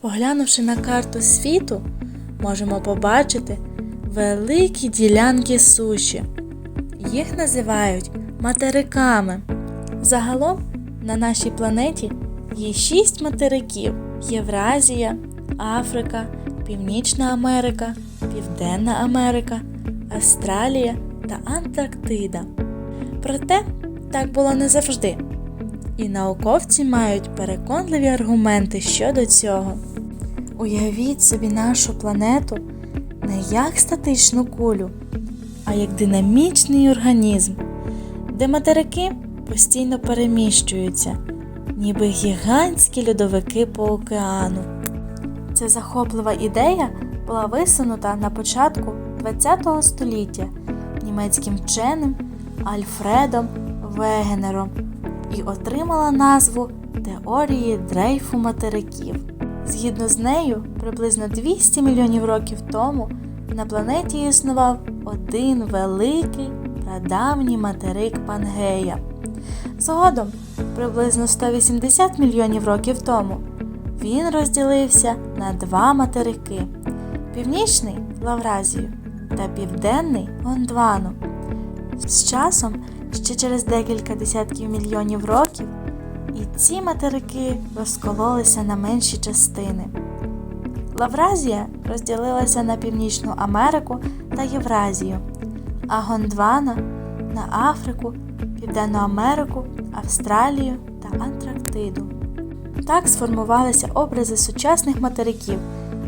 Поглянувши на карту світу, можемо побачити великі ділянки суші. Їх називають материками. Загалом на нашій планеті є шість материків: Євразія, Африка, Північна Америка, Південна Америка, Австралія та Антарктида. Проте так було не завжди. І науковці мають переконливі аргументи щодо цього. Уявіть собі нашу планету не як статичну кулю, а як динамічний організм, де материки постійно переміщуються, ніби гігантські льодовики по океану. Ця захоплива ідея була висунута на початку ХХ століття німецьким вченим Альфредом Вегенером і отримала назву Теорії дрейфу материків. Згідно з нею, приблизно 200 мільйонів років тому на планеті існував один великий прадавній материк Пангея. Згодом, приблизно 180 мільйонів років тому, він розділився на два материки: північний Лавразію та південний Гондвану. З часом, ще через декілька десятків мільйонів років, і ці материки розкололися на менші частини. Лавразія розділилася на Північну Америку та Євразію, а Гондвана на Африку, Південну Америку, Австралію та Антарктиду. Так сформувалися образи сучасних материків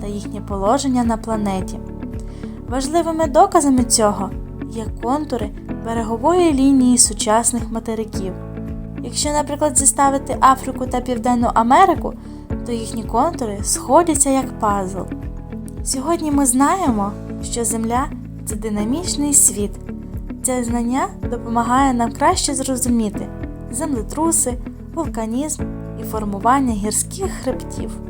та їхнє положення на планеті. Важливими доказами цього є контури берегової лінії сучасних материків. Якщо, наприклад, зіставити Африку та Південну Америку, то їхні контури сходяться як пазл. Сьогодні ми знаємо, що Земля це динамічний світ. Це знання допомагає нам краще зрозуміти землетруси, вулканізм і формування гірських хребтів.